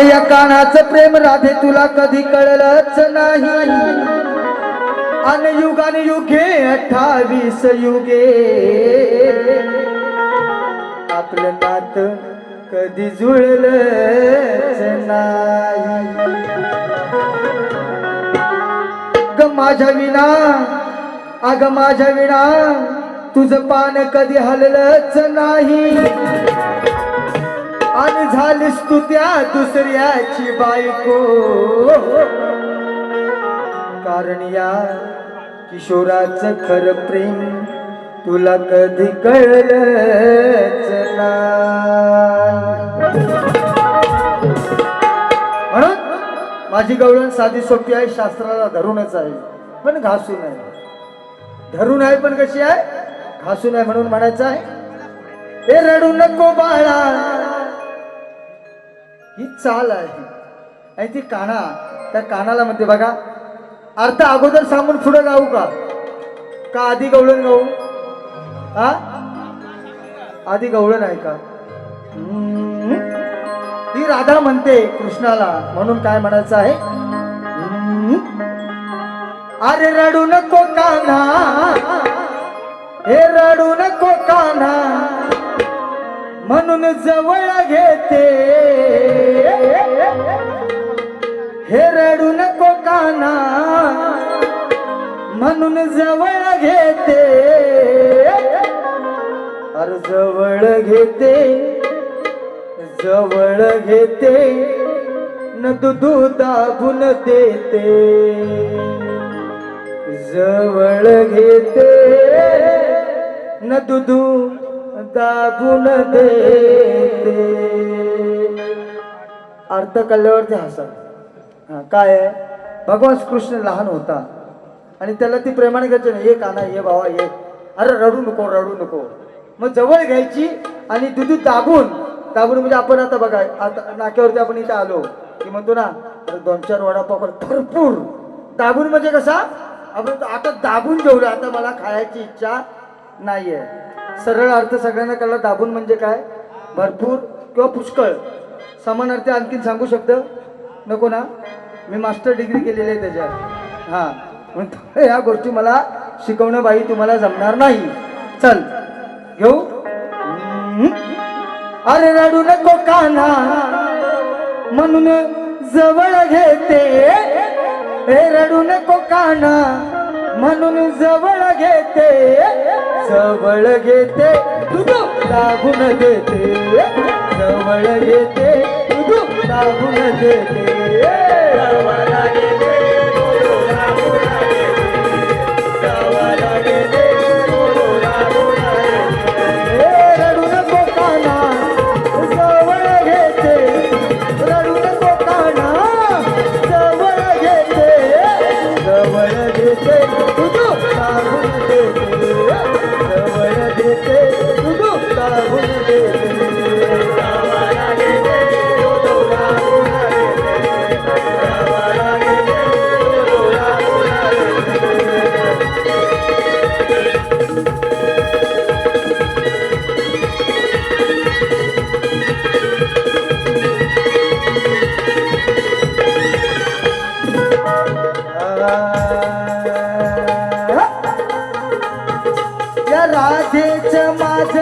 अरे या कानाचं प्रेम राधे तुला कधी कळलंच नाही. अन युगान युगे अठ्ठावीस युगे. आपलं नात कधी जुळलंच नाही. ग माझ्या विना अग माझ्या विना तुझं पान कधी हललंच नाही. तू त्या दुसऱ्याची बायको. कारण या किशोराचं खरं प्रेम तुला कधी कळलंच म्हणून माझी गवळण साधी सोपी आहे शास्त्राला धरूनच आहे पण घासून आहे धरून आहे पण कशी आहे? घासून आहे म्हणून म्हणायचं आहे हे रडू नको बाळा. ही चाल आहे आणि ती काना. त्या कानाला म्हणते बघा अर्थ अगोदर सांगून पुढे गाऊ का? का आधी गवळण गाऊ? हा आधी गवळण आहे का? ही ती राधा म्हणते कृष्णाला म्हणून काय म्हणायचं आहे? अरे रडू नको काना हे रडू नको काना म्हणून जवळ घेते. हे रडू नको काना म्हणून जवळ घेते. अर जवळ घेते जवळ घेते न दुधू दाबून देते. जवळ घेते न दुधू दाबून देते. अर्थ कळल्यावरती हसत. हा काय आहे? भगवान कृष्ण लहान होता. आणि त्याला ती प्रेमाने घ्यायची नाही ये काना ये बाबा ये. अरे रडू नको रडू नको. मग जवळ घ्यायची आणि दुधू दाबून दाबून म्हणजे आपण आता बघा आता नाक्यावरती आपण इथे आलो की म्हणतो ना दोन चार वडापाव भरपूर. दाबून म्हणजे कसा? आपण आता दाबून जेवलं आता मला खायची इच्छा नाहीये. सरळ अर्थ सगळ्यांना कळला दाबून म्हणजे काय? भरपूर किंवा पुष्कळ. समानार्थी आणखीन सांगू शकतो? नको ना? मी मास्टर डिग्री केलेली आहे त्याच्यात. हां. म्हणतो ह्या गोष्टी मला शिकवणं बाई तुम्हाला जमणार नाही. चल. घेऊ? अरे रडू नको काना म्हणून जवळ घेते. हे रडू नको काना म्हणून जवळ घेते. जवळ घेते. लागून देते. जवळ घेते तुझ दाबून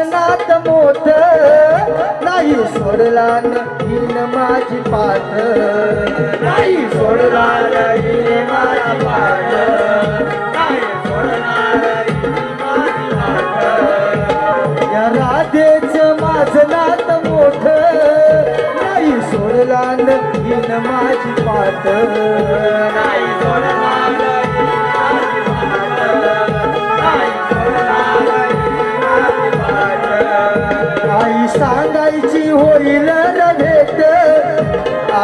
नात मोठ नाही सोडला हीन माझी पाठ. नाही सोडला माझी पाठ. नाही सोडला राधेच माझ मोठ नाही सोडला हीन माझी पाठ. नाही सोडला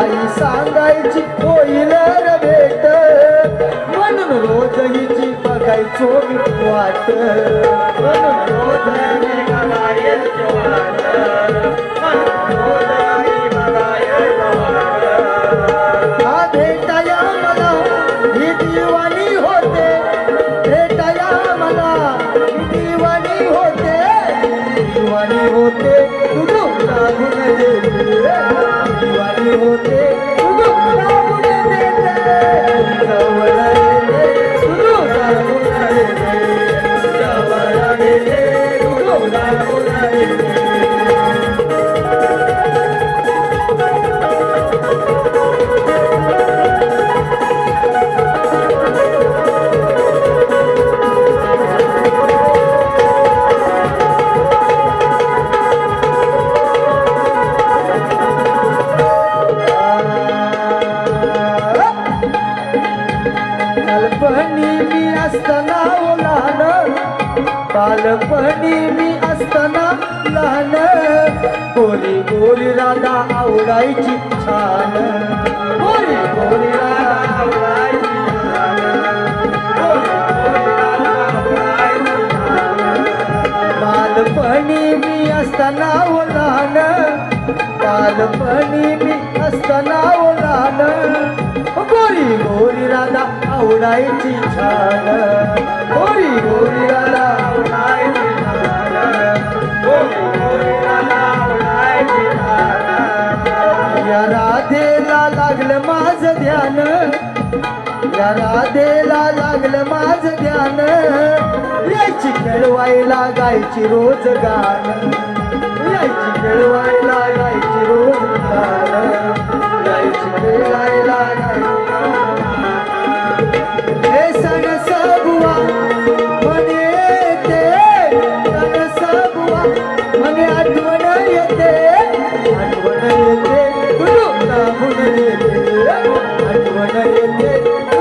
आई सांगायची होईल र भेट म्हणून रोज हिची बघायचो मी वाट म्हणून रोज मी बघायचो वाट. বলে बालपणी मी असताना लहान. बालपणी मी असताना लहान. बोली बोली राधा आवडायची छान. बोली बोली राधा आवडायची बालपणी मी असताना लहान. बालपणी मी असताना ध्यान. जरा देला लागलं माझ ध्यान. यायची खेळवायला गायची रोज गाण यायची खेळवायला गायची रोज गाण यायची खेळायला हे येते. மனையத்தே